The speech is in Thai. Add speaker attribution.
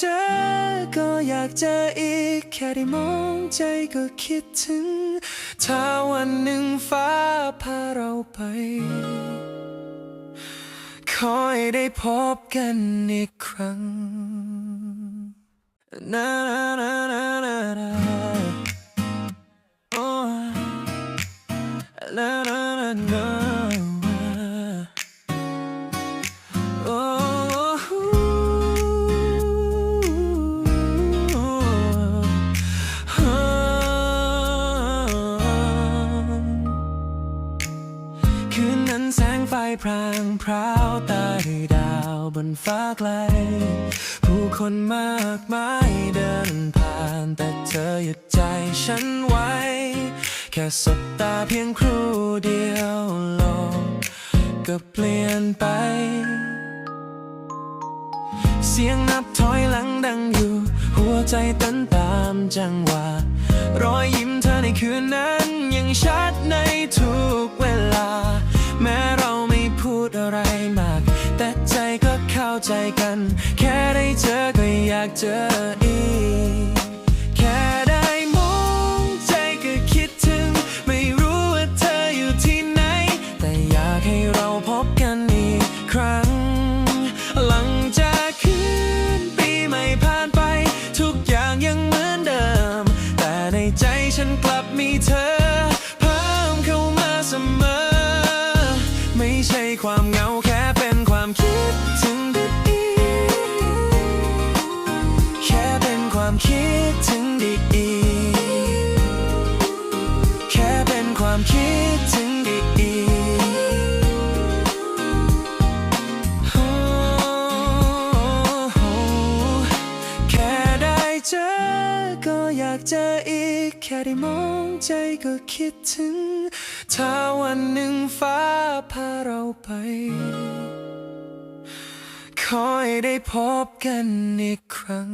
Speaker 1: เจอก็อยากเจออีก แค่ได้มองใจก็คิดถึง ถ้าวันหนึ่งฟ้าพาเราไปขอให้ได้พบกันอีกครั้งนานานานานานาโอ้นานานา พรางพราวใต้ดาวบนฟ้าไกล ผู้คนมากมายเดินผ่าน แต่เธอหยุดใจฉันไว้ แค่สบตาเพียงครู่เดียวโลกก็เปลี่ยนไป เสียงนับถอยหลังดังอยู่ หัวใจเต้นตามจังหวะรอยยิ้มเธอในคืนนั้นยังชัดในทุกเว เข้าใจกัน แค่ได้เจอก็อยากเจออีก แค่ได้มองใจก็คิดถึง ไม่รู้ว่าเธออยู่ที่ไหน แต่อยากให้เราพบกันอีกครั้ง หลังจากคืนปีใหม่ผ่านไป ทุกอย่างยังเหมือนเดิม แต่ในใจฉันกลับมีเธอ เพิ่มเข้ามาเสมอ ไม่ใช่ความเหงา ดีๆ แค่เป็นความคิดถึงดีๆ แค่ได้เจอก็อยากเจออีก แค่ได้มองใจก็คิดถึง ถ้าวันหนึ่งฟ้าพาเราไปขอให้ได้พบกันอีกครั้ง